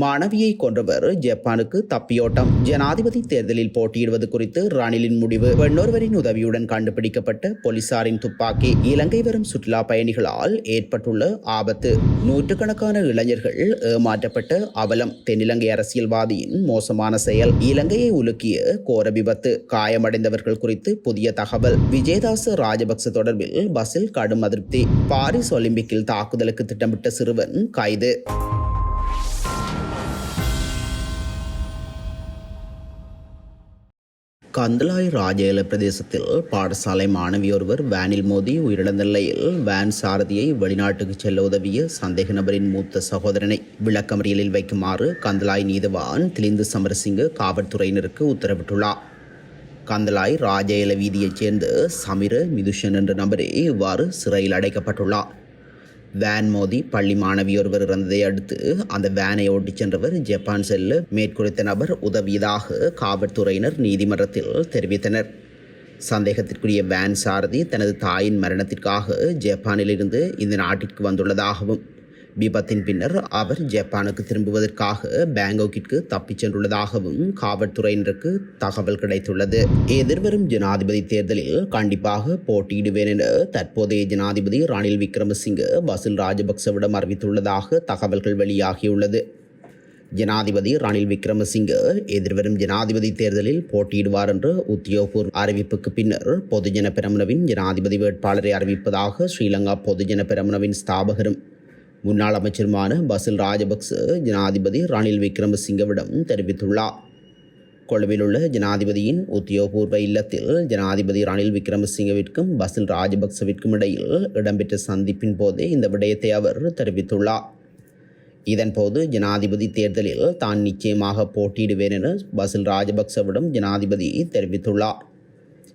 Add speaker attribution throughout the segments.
Speaker 1: மாணவியை கொன்றவர் ஜப்பானுக்கு தப்பியோட்டம். ஜனாதிபதி தேர்தலில் போட்டியிடுவது குறித்து ரணிலின் முடிவு. பெண்ணொருவரின் உதவியுடன் கண்டுபிடிக்கப்பட்ட போலீசாரின் துப்பாக்கி இலங்கை வரும் சுற்றுலா பயணிகளால் ஏற்பட்டுள்ள ஆபத்து. நூற்றுக்கணக்கான இளைஞர்கள் ஏமாற்றப்பட்ட அவலம். தென்னிலங்கை அரசியல்வாதியின் மோசமான செயல். இலங்கையை உலுக்கிய கோர விபத்து. காயமடைந்தவர்கள் குறித்து புதிய தகவல். விஜயதாச ராஜபக்ச தொடர்பில் பஸ்ஸில் கடும் அதிருப்தி. பாரிஸ் ஒலிம்பிக்கில் தாக்குதலுக்கு திட்டமிட்ட சிறுவன் கைது. கந்தலாய் ராஜேல பிரதேசத்தில் பாடசாலை மாணவியொருவர் வேனில் மோதி உயிரிழந்த நிலையில் வேன் சாரதியை வெளிநாட்டுக்கு செல்ல உதவிய சந்தேக நபரின் மூத்த சகோதரனை விளக்கமறியலில் வைக்குமாறு கந்தலாய் நீதவான் திலிந்து சமரசிங்க காவல்துறையினருக்கு உத்தரவிட்டுள்ளார். கந்தலாய் ராஜேல வீதியைச் சேர்ந்த சமிர மிதுஷன் என்ற நபரே இவ்வாறு சிறையில் அடைக்கப்பட்டுள்ளார். வேன் மோதி பள்ளி மாணவியொருவர் இறந்ததை அடுத்து அந்த வேனை ஓட்டிச் சென்றவர் ஜப்பான் செல்ல மேற்குறித்த நபர் உதவியதாக காவல்துறையினர் நீதிமன்றத்தில் தெரிவித்தனர். சந்தேகத்திற்குரிய வேன் சாரதி தனது தாயின் மரணத்திற்காக ஜப்பானிலிருந்து இந்த நாட்டிற்கு வந்துள்ளதாகவும் விபத்தின் பின்னர் அவர் ஜப்பானுக்கு திரும்புவதற்காக பேங்காக்கிற்கு தப்பிச் சென்றுள்ளதாகவும் காவல்துறையினருக்கு தகவல் கிடைத்துள்ளது. எதிர்வரும் ஜனாதிபதி தேர்தலில் கண்டிப்பாக போட்டியிடுவேன் என தற்போதைய ஜனாதிபதி ரணில் விக்ரமசிங்க வசூல் ராஜபக்சவிடம் அறிவித்துள்ளதாக தகவல்கள் வெளியாகியுள்ளது. ஜனாதிபதி ரணில் விக்ரமசிங்க எதிர்வரும் ஜனாதிபதி தேர்தலில் போட்டியிடுவார் என்ற உத்தியோகபூர்வ அறிவிப்புக்கு பின்னர் பொதுஜன பெரமுனவின் ஜனாதிபதி வேட்பாளரை அறிவிப்பதாக ஸ்ரீலங்கா பொதுஜன பெரமுனவின் ஸ்தாபகரும் முன்னாள் அமைச்சருமான பசில் ராஜபக்ச ஜனாதிபதி ரணில் விக்ரமசிங்கவிடம் தெரிவித்துள்ளார். கொழும்பில் உள்ள ஜனாதிபதியின் உத்தியோகபூர்வ இல்லத்தில் ஜனாதிபதி ரணில் விக்ரமசிங்கவிற்கும் பசில் ராஜபக்சவிற்கும் இடையில் இடம்பெற்ற சந்திப்பின் போதே இந்த விடயத்தை அவர் தெரிவித்துள்ளார். இதன்போது ஜனாதிபதி தேர்தலில் தான் நிச்சயமாக போட்டியிடுவேன் என பசில் ராஜபக்சவிடம் ஜனாதிபதி தெரிவித்துள்ளார்.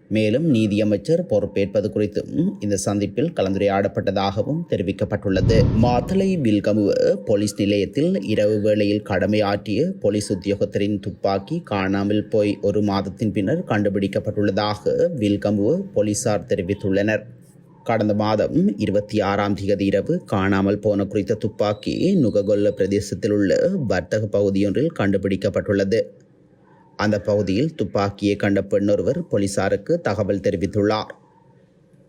Speaker 1: மேலும் நீதியமைச்சர் பொறுப்பேற்பது குறித்தும் இந்த சந்திப்பில் கலந்துரையாடப்பட்டதாகவும் தெரிவிக்கப்பட்டுள்ளது. மாத்தலை வில்கமுவ போலீஸ் நிலையத்தில் இரவு வேளையில் கடமையாற்றிய போலீஸ் உத்தியோகத்தரின் துப்பாக்கி காணாமல் போய் ஒரு மாதத்தின் பின்னர் கண்டுபிடிக்கப்பட்டுள்ளதாக வில்கமுவ போலீசார் தெரிவித்துள்ளனர். கடந்த மாதம் இருபத்தி ஆறாம் தேதி இரவு காணாமல் போன குறித்த துப்பாக்கி நுககொல்ல பிரதேசத்தில் உள்ள வர்த்தக பகுதியொன்றில் கண்டுபிடிக்கப்பட்டுள்ளது. அந்த பகுதியில் துப்பாக்கியை கண்ட பெண்ணொருவர் போலீசாருக்கு தகவல் தெரிவித்துள்ளார்.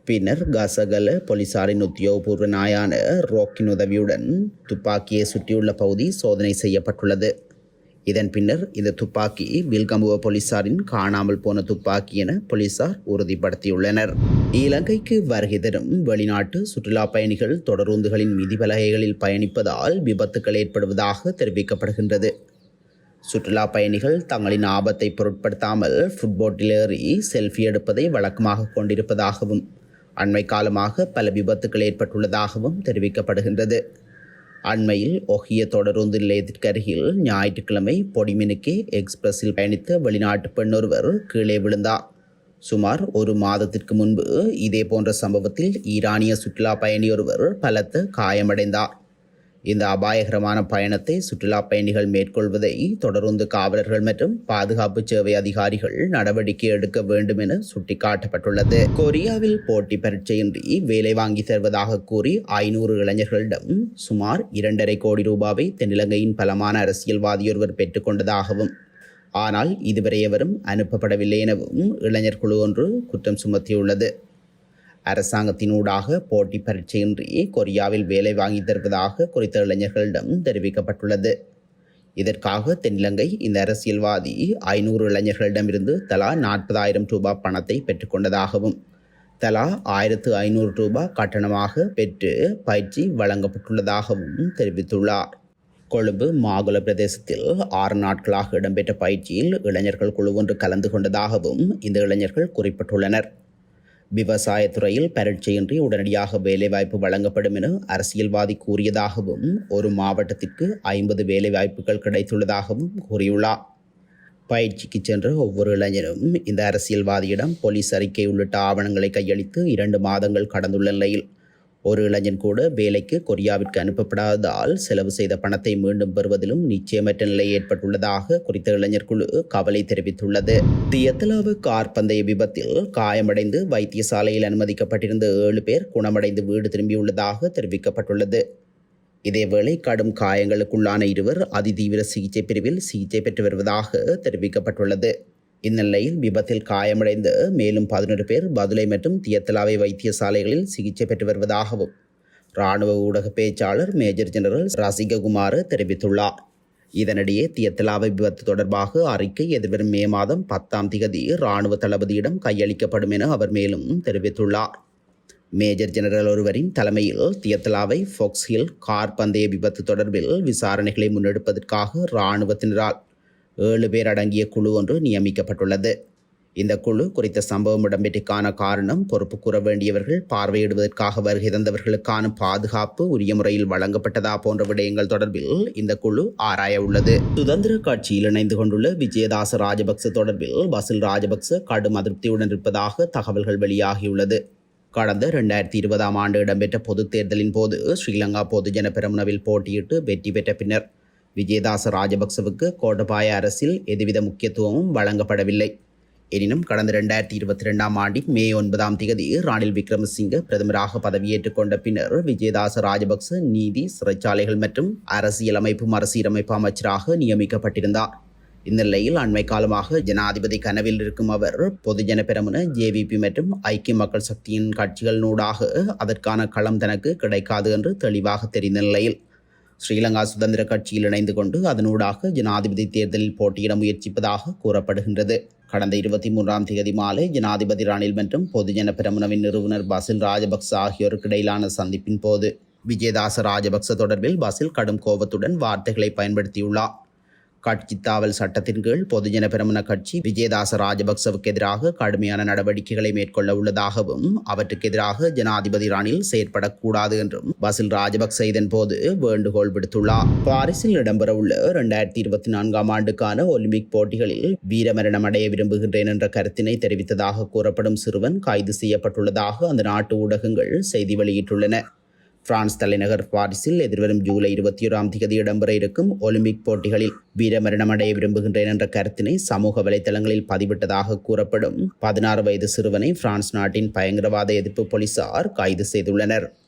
Speaker 1: பின்னர் கசகல போலீசாரின் உத்தியோகபூர்வ நாயான ரோக்கின் உதவியுடன் துப்பாக்கியை சுற்றியுள்ள பகுதி சோதனை செய்யப்பட்டுள்ளது. இதன் பின்னர் இந்த துப்பாக்கி வில்கம்புவ போலீசாரின் காணாமல் போன துப்பாக்கி என போலீசார் உறுதிப்படுத்தியுள்ளனர். இலங்கைக்கு வருகை தரும் வெளிநாட்டு சுற்றுலா பயணிகள் தொடருந்துகளின் மிதிபலகைகளில் பயணிப்பதால் விபத்துக்கள் ஏற்படுவதாக தெரிவிக்கப்படுகின்றது. சுற்றுலா பயணிகள் தங்களின் ஆபத்தை பொருட்படுத்தாமல் ஃபுட்போட்டில் ஏறி செல்ஃபி எடுப்பதை வழக்கமாக கொண்டிருப்பதாகவும் அண்மை காலமாக பல விபத்துக்கள் ஏற்பட்டுள்ளதாகவும் தெரிவிக்கப்படுகின்றது. அண்மையில் ஒகிய தொடருந்து நிலையத்திற்கு அருகில் ஞாயிற்றுக்கிழமை பொடிமினுக்கே எக்ஸ்பிரஸில் பயணித்த வெளிநாட்டு பெண்ணொருவர் கீழே விழுந்தார் சுமார் ஒரு மாதத்திற்கு முன்பு இதே போன்ற சம்பவத்தில் ஈரானிய சுற்றுலா பயணியொருவர் பலத்த காயமடைந்தார் இந்த அபாயகரமான பயணத்தை சுற்றுலா பயணிகள் மேற்கொள்வதை தொடர்ந்து காவலர்கள் மற்றும் பாதுகாப்பு சேவை அதிகாரிகள் நடவடிக்கை எடுக்க வேண்டும் என சுட்டிக்காட்டப்பட்டுள்ளது. கொரியாவில் போட்டி பரீட்சையின்றி வேலை வாங்கி தருவதாக கூறி ஐநூறு இளைஞர்களிடம் சுமார் இரண்டரை கோடி ரூபாவை தென்னிலங்கையின் பலமான அரசியல்வாதியொருவர் பெற்றுக்கொண்டதாகவும் ஆனால் இதுவரை எவரும் அனுப்பப்படவில்லை எனவும் இளைஞர் குழு ஒன்று குற்றம் சுமத்தியுள்ளது. அரசாங்கத்தினூடாக போட்டி பரீட்சையின்றி கொரியாவில் வேலை வாங்கி தருவதாக குறித்த இளைஞர்களிடம் தெரிவிக்கப்பட்டுள்ளது. இதற்காக தென்னிலங்கை இந்த அரசியல்வாதி ஐநூறு இளைஞர்களிடமிருந்து தலா நாற்பதாயிரம் ரூபாய் பணத்தை பெற்றுக்கொண்டதாகவும் தலா ஆயிரத்து ஐநூறு ரூபாய் கட்டணமாக பெற்று பயிற்சி வழங்கப்பட்டுள்ளதாகவும் தெரிவித்துள்ளார். கொழும்பு மாகுல பிரதேசத்தில் ஆறு நாட்களாக இடம்பெற்ற பயிற்சியில் இளைஞர்கள் குழு ஒன்று கலந்து கொண்டதாகவும் இந்த இளைஞர்கள் குறிப்பிட்டுள்ளனர். விவசாயத்துறையில் பரீட்சையின்றி உடனடியாக வேலைவாய்ப்பு வழங்கப்படும் என அரசியல்வாதி கூறியதாகவும் ஒரு மாவட்டத்திற்கு ஐம்பது வேலைவாய்ப்புகள் கிடைத்துள்ளதாகவும் கூறியுள்ளார். பயிற்சிக்கு சென்ற ஒவ்வொரு இளைஞரும் இந்த அரசியல்வாதியிடம் போலீஸ் அறிக்கை உள்ளிட்ட ஆவணங்களை கையளித்து இரண்டு மாதங்கள் கடந்துள்ள நிலையில் ஒரு இளைஞன் கூட வேலைக்கு கொரியாவிற்கு அனுப்பப்படாததால் செலவு செய்த பணத்தை மீண்டும் பெறுவதிலும் நிச்சயமற்ற நிலை ஏற்பட்டுள்ளதாக குறித்த இளைஞர் குழு கவலை தெரிவித்துள்ளது. தியத்தலாவு கார் பந்தய விபத்தில் காயமடைந்து வைத்தியசாலையில் அனுமதிக்கப்பட்டிருந்த ஏழு பேர் குணமடைந்து வீடு திரும்பியுள்ளதாக தெரிவிக்கப்பட்டுள்ளது. இதேவேளை கடும் காயங்களுக்குள்ளான இருவர் அதிதீவிர சிகிச்சை பிரிவில் சிகிச்சை பெற்று வருவதாக தெரிவிக்கப்பட்டுள்ளது. இந்நிலையில் விபத்தில் காயமடைந்த மேலும் பதினொரு பேர் பதுளை மற்றும் தியத்தலாவை வைத்தியசாலைகளில் சிகிச்சை பெற்று வருவதாகவும் இராணுவ ஊடக பேச்சாளர் மேஜர் ஜெனரல் ரசிககுமார் தெரிவித்துள்ளார். இதனிடையே தியத்தலாவை விபத்து தொடர்பாக அறிக்கை எதிர்வரும் மே மாதம் பத்தாம் திகதி இராணுவ தளபதியிடம் கையளிக்கப்படும் என அவர் மேலும் தெரிவித்துள்ளார். மேஜர் ஜெனரல் ஒருவரின் தலைமையில் தியத்தலாவை ஃபோக்ஸ் ஹில் கார் பந்தய விபத்து தொடர்பில் விசாரணைகளை முன்னெடுப்பதற்காக இராணுவத்தினரால் ஏழு பேர் அடங்கிய குழு ஒன்று நியமிக்கப்பட்டுள்ளது. இந்த குழு குறித்த சம்பவம் இடம்பெற்றிக்கான காரணம் பொறுப்பு கூற வேண்டியவர்கள் பார்வையிடுவதற்காக வருகை தந்தவர்களுக்கான பாதுகாப்பு உரிய முறையில் வழங்கப்பட்டதா போன்ற விடயங்கள் தொடர்பில் இந்த குழு ஆராய உள்ளது. சுதந்திர கட்சியில் இணைந்து கொண்டுள்ள விஜயதாச ராஜபக்ச தொடர்பில் பசில் ராஜபக்ச கடும் அதிருப்தியுடன் இருப்பதாக தகவல்கள் வெளியாகியுள்ளது. கடந்த இரண்டாயிரத்தி இருபதாம் ஆண்டு இடம்பெற்ற பொதுத் தேர்தலின் போது ஸ்ரீலங்கா பொதுஜன பெரமுனவில் போட்டியிட்டு வெற்றி பெற்ற பின்னர் விஜயதாச ராஜபக்சவுக்கு கோட்டபாய அரசில் எதுவித முக்கியத்துவமும் வழங்கப்படவில்லை. எனினும் கடந்த இரண்டாயிரத்தி இருபத்தி ரெண்டாம் ஆண்டின் மே ஒன்பதாம் தேதி ராணில் விக்ரமசிங்க பிரதமராக பதவியேற்றுக் கொண்ட பின்னர் விஜயதாச ராஜபக்ச நீதி சிறைச்சாலைகள் மற்றும் அரசியலமைப்பு மறுசீரமைப்பு அமைச்சராக நியமிக்கப்பட்டிருந்தார். இந்நிலையில் அண்மை காலமாக ஜனாதிபதி கனவில் இருக்கும் அவர் பொதுஜன பெரமுன ஜேவிபி மற்றும் ஐக்கிய மக்கள் சக்தியின் கட்சிகளினூடாக அதற்கான களம் தனக்கு கிடைக்காது என்று தெளிவாக தெரிந்த நிலையில் ஸ்ரீலங்கா சுதந்திர கட்சியில் இணைந்து கொண்டு அதனூடாக ஜனாதிபதி தேர்தலில் போட்டியிட முயற்சிப்பதாக கூறப்படுகின்றது. கடந்த இருபத்தி மூன்றாம் தேதி மாலை ஜனாதிபதி ரணில் மற்றும் பொதுஜன பிரமுனவின் நிறுவனர் பசில் ராஜபக்ச ஆகியோருக்கு இடையிலான சந்திப்பின் போது விஜயதாச ராஜபக்ச தொடர்பில் பசில் கடும் கோபத்துடன் வார்த்தைகளை பயன்படுத்தியுள்ளார். கட்சி தாவல் சட்டத்தின் கீழ் பொதுஜன பெருமன கட்சி விஜயதாச ராஜபக்சவுக்கு எதிராக கடுமையான நடவடிக்கைகளை மேற்கொள்ள உள்ளதாகவும் அவற்றுக்கு எதிராக ஜனாதிபதி ரணில் செயற்படக்கூடாது என்றும் பசில் ராஜபக்ச இதன் போது வேண்டுகோள் விடுத்துள்ளார். பாரிஸில் இடம்பெறவுள்ள இரண்டாயிரத்தி இருபத்தி நான்காம் ஆண்டுக்கான ஒலிம்பிக் போட்டிகளில் வீரமரணம் அடைய விரும்புகின்றேன் என்ற கருத்தினை தெரிவித்ததாக கூறப்படும் சிறுவன் கைது செய்யப்பட்டுள்ளதாக அந்த நாட்டு ஊடகங்கள் செய்தி வெளியிட்டுள்ளன. பிரான்ஸ் தலைநகர் பாரிஸில் எதிர்வரும் ஜூலை இருபத்தி ஓராம் தேதி இடம்பெற இருக்கும் ஒலிம்பிக் போட்டிகளில் வீரமரணமடைய விரும்புகின்றேன் என்ற கருத்தினை சமூக வலைதளங்களில் பதிவிட்டதாக கூறப்படும் பதினாறு வயது சிறுவனை பிரான்ஸ் நாட்டின் பயங்கரவாத எதிர்ப்பு போலீசார் கைது செய்துள்ளனர்.